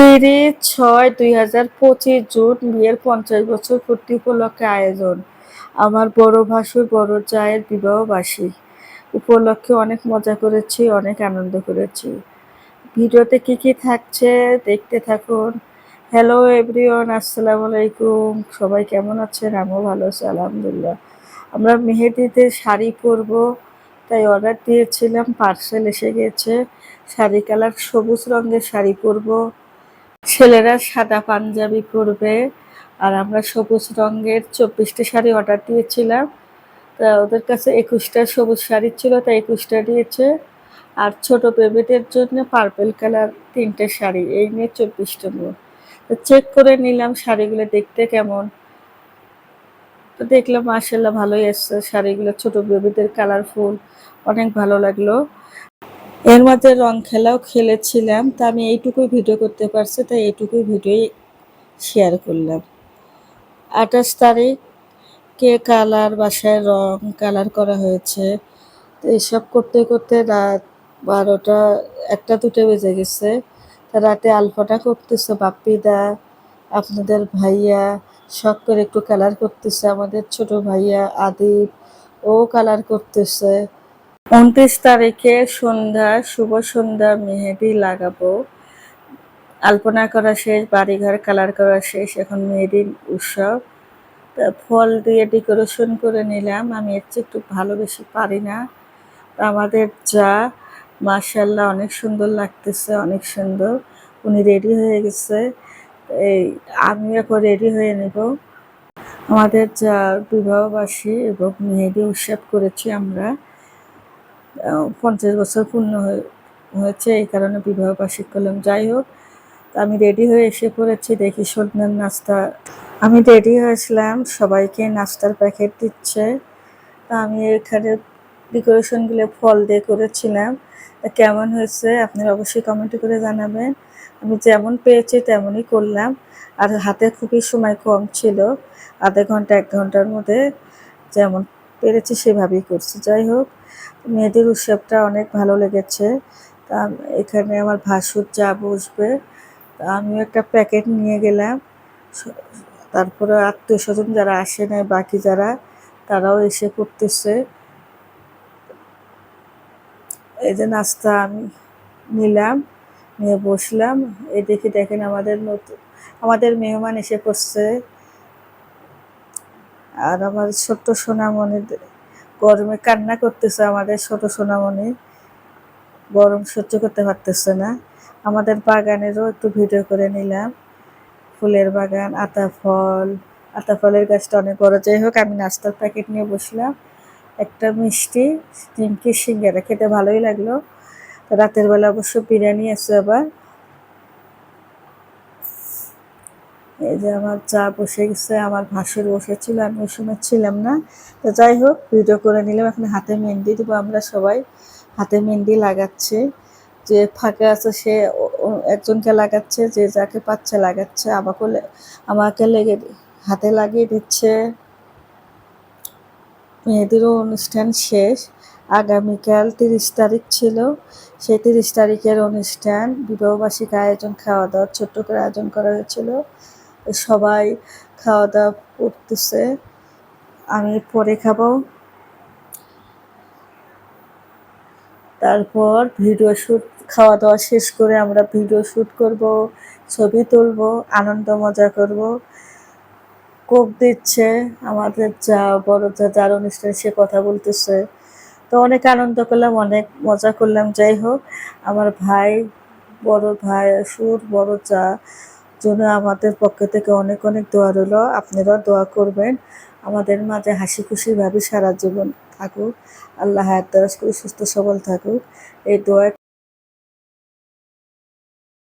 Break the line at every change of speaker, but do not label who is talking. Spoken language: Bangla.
তিরিশ ছয় দুই হাজার পঁচিশ জুন বিয়ের পঞ্চাশ বছর পূর্তি উপলক্ষে আয়োজন। আমার বড় ভাসুর, বড় জায়ের বিবাহবাসী উপলক্ষে অনেক মজা করেছি, অনেক আনন্দ করেছি। ভিডিওতে কি কি থাকছে দেখতে থাকুন। হ্যালো এভরিওয়ান আসসালামু আলাইকুম। সবাই কেমন আছেন? আমিও ভালো আছি, আলহামদুলিল্লাহ। আমরা মেহেদিতে শাড়ি পরবো, তাই অর্ডার দিয়েছিলাম পার্সেল এসে গেছে। শাড়ি কালার সবুজ রঙের শাড়ি পরবো। ছেলেরা সাদা পাঞ্জাবি পরবে, আর আমরা সবুজ রঙের চব্বিশটা শাড়ি অর্ডার দিয়েছিলাম। তা ওদের কাছে একুশটা সবুজ শাড়ি ছিল, তা একুশটা দিয়েছে। আর ছোট বেবিদের জন্য পার্পেল কালার তিনটে শাড়ি, এই নিয়ে চব্বিশটা মোট চেক করে নিলাম শাড়িগুলো দেখতে কেমন। তো দেখলাম মার্শাল্লাহ ভালোই এসছে শাড়িগুলো, ছোট বেবিদের কালারফুল অনেক ভালো লাগল। এর মধ্যে রং খেলাও খেলেছিলাম, তা আমি এইটুকুই ভিডিও করতে পারছি, তাই এইটুকুই ভিডিওই শেয়ার করলাম। আঠাশ তারিখ কে কালার, বাসায় রং, কালার করা হয়েছে। তো এইসব করতে করতে রাত বারোটা, একটা দুটো বেজে গেছে। তা রাতে আলফাটা করতেছে, বাপ্পিদা, আপনাদের ভাইয়া, শখ করে একটু কালার করতেছে আমাদের ছোট ভাইয়া আদিব, ও কালার করতেছে। উনত্রিশ তারিখে সন্ধ্যা, শুভ সন্ধ্যা, মেহেদি লাগাবো। আলপনা করা শেষ, বাড়িঘর কালার করা শেষ, এখন মেহেদির উৎসব। তা ফল দিয়ে ডেকোরেশন করে নিলাম। আমি এর চেয়ে একটু ভালো বেশি পারি না। আমাদের যা মার্শাল্লাহ অনেক সুন্দর লাগতেছে, অনেক সুন্দর। উনি রেডি হয়ে গেছে। এই আমি এখন রেডি হয়ে নেব। আমাদের যা বিবাহবাসী এবং মেহেদি উৎসব করেছি আমরা। পঞ্চাশ বছর পূর্ণ হয়েছে, এই কারণে বিবাহ বার্ষিক করলাম যাই হোক আমি রেডি হয়ে এসে পড়েছি, দেখি সন্ধ্যার নাস্তা। আমি রেডি হয়েছিলাম সবাইকে নাস্তার প্যাকেট দিচ্ছে। তা আমি এখানে ডেকোরেশনগুলো ফল দিয়ে করেছিলাম। তা কেমন হয়েছে, আপনারা অবশ্যই কমেন্ট করে জানাবেন। আমি যেমন পেয়েছি, তেমনই করলাম। আর হাতে খুবই সময় কম ছিল, আধা ঘণ্টা, এক ঘণ্টার মধ্যে যেমন পেরেছি, সেভাবেই করছি। যাই হোক, মেয়েদের উৎসবটা অনেক ভালো লেগেছে। তা এখানে আমার ভাসুর চা বসবে, তা আমিও একটা প্যাকেট নিয়ে গেলাম। তারপরে আত্মীয় স্বজন যারা আসে নাই, বাকি যারা, তারাও এসে করতেছে। এই যে নাস্তা আমি নিলাম, নিয়ে বসলাম। এই দেখে দেখেন আমাদের নতুন, আমাদের মেহমান এসে পড়ছে আর আমার ছোট্ট সোনামণিদের গরমে কান্না করতেছে আমাদের ছোট সোনামণি। গরম সহ্য করতে পারতেছে না। আমাদের বাগানেরও একটু ভিডিও করে নিলাম। ফুলের বাগান, আতা ফল, আতা ফলের গাছটা অনেক বড়। যাই হোক, আমি নাস্তার প্যাকেট নিয়ে বসলাম। একটা মিষ্টি নিমকি সিঙ্গারা? খেতে ভালোই লাগল। রাতের বেলা অবশ্য বিরিয়ানি আছে আবার। এই যে আমার চা বসে গেছে, আমার ভাসুর বসেছিল, আমি ওই সময় ছিলাম না। তো যাই হোক ভিডিও করে নিলাম, এখন হাতে মেহেন্দি দেবো আমরা সবাই। হাতে মেহেন্দি লাগাচ্ছে। যে ফাঁকে আছে সে একজনকে লাগাচ্ছে, যে যাকে পাচ্ছে লাগাচ্ছে। আমাকে আমাকে লেগে হাতে লাগিয়ে দিচ্ছে। মেয়েদেরও অনুষ্ঠান শেষ। আগামীকাল তিরিশ তারিখ ছিল। সেই তিরিশ তারিখের অনুষ্ঠান, বিবাহবার্ষিক আয়োজন, খাওয়া দাওয়ার ছোট্ট করে আয়োজন করা হয়েছিল। সবাই খাওয়া দাওয়া করতেছে। আমি পরে খাব। তারপর ভিডিও শ্যুট খাওয়া দাওয়া শেষ করে আমরা ভিডিও শ্যুট করব, ছবি তুলব, আনন্দ মজা করব। কোক দিচ্ছে, আমাদের যা, বড় যা, যার অনুষ্ঠানে সে কথা বলতেছে। তো অনেক আনন্দ করলাম, অনেক মজা করলাম। যাই হোক, আমার ভাই, বড় ভাই, সুর, বড় চা জন্য আমাদের পক্ষ থেকে অনেক অনেক দোয়া রইল। আপনারাও দোয়া করবেন। আমাদের মাঝে হাসি খুশিভাবে সারা জীবন থাকুক। আল্লাহ হায়াত সুস্থ সবল থাকুক। এই দোয়া